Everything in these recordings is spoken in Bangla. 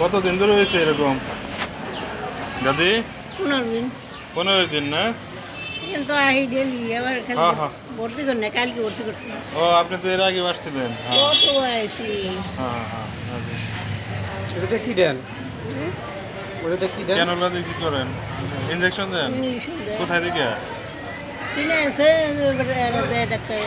কতদিন ধরে হয়েছে এরকম দাদি পনেরো দিন পনেরো দিন না কিন্তু আহি ডেলি আবার খালি হ্যাঁ, হ্যাঁ। ভর্তি করে না কালকে ভর্তি করছি ও আপনি তো এর আগে আসছিলেন হ্যাঁ কত হ্যাঁ হ্যাঁ কি দেন ওটাতে কি দেন ক্যানোলা দিয়ে কি করেন ইঞ্জেকশন দেন কোথায় থেকে কিনে আছে ডাক্তার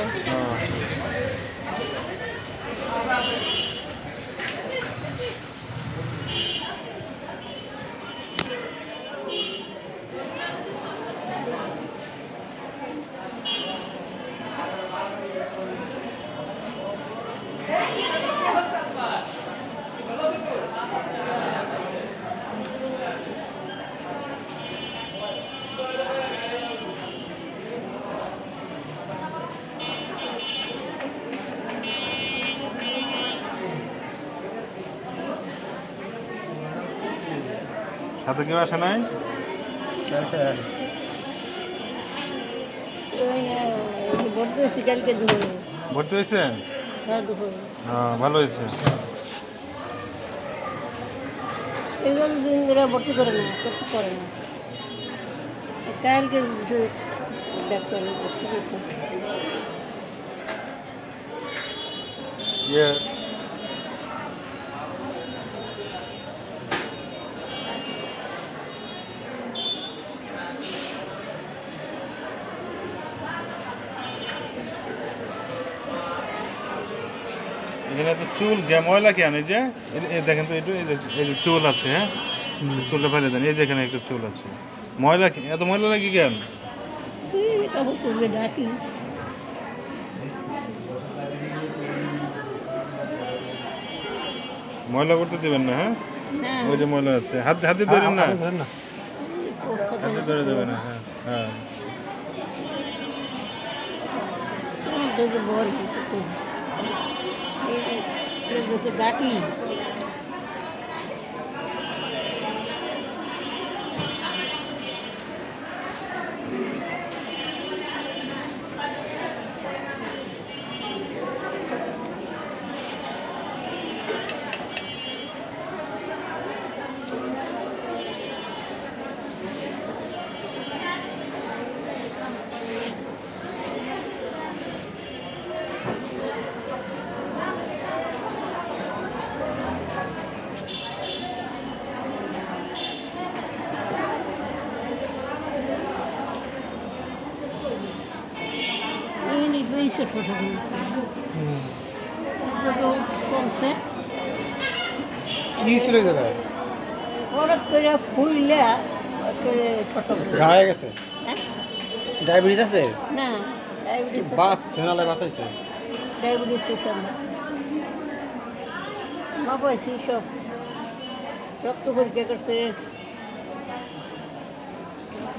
সাথে কেউ আসে নাই? ভর্তি হয়েছি কালকে ভর্তি হয়েছেন? হ্যাঁ দুপুরে। হ্যাঁ ভালো হয়েছে। এইগুলো দিন ধরে ভর্তি করে না করতে করে না। কালকে ডাক্তার ইয়ে এখানে তো চুল গে- ময়লা কেন এই যে দেখেন তো একটু এই যে- চুল আছে হ্যাঁ? চুলটা ফেলে দেন এই যে এখানে একটা চুল আছে। ময়লা কি- এত ময়লা লাগে কেন? ময়লা করতে দেবেন না হ্যাঁ? না ওই যে ময়লা আছে হাত হাতে ধরেন না? হাতে ধরে দেবে না হ্যাঁ হ্যাঁ। যে বল কিছু তো এই যে ডাকি এই নি দুইশো ছোটো দিয়েছে কি ছিল এই হঠাৎ করে ফুললে গায়ে গেছে? হ্যাঁ। ডায়াবেটিস আছে? না ডায়াবেটিস বাস সেনালে ডায়াবেটিস মাপাইছি সব রক্ত পরীক্ষা করছে।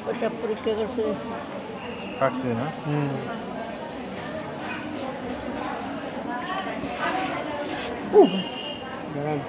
পেশাব পরীক্ষা করছে। পাকছে না? হুম। উহ, দেখেন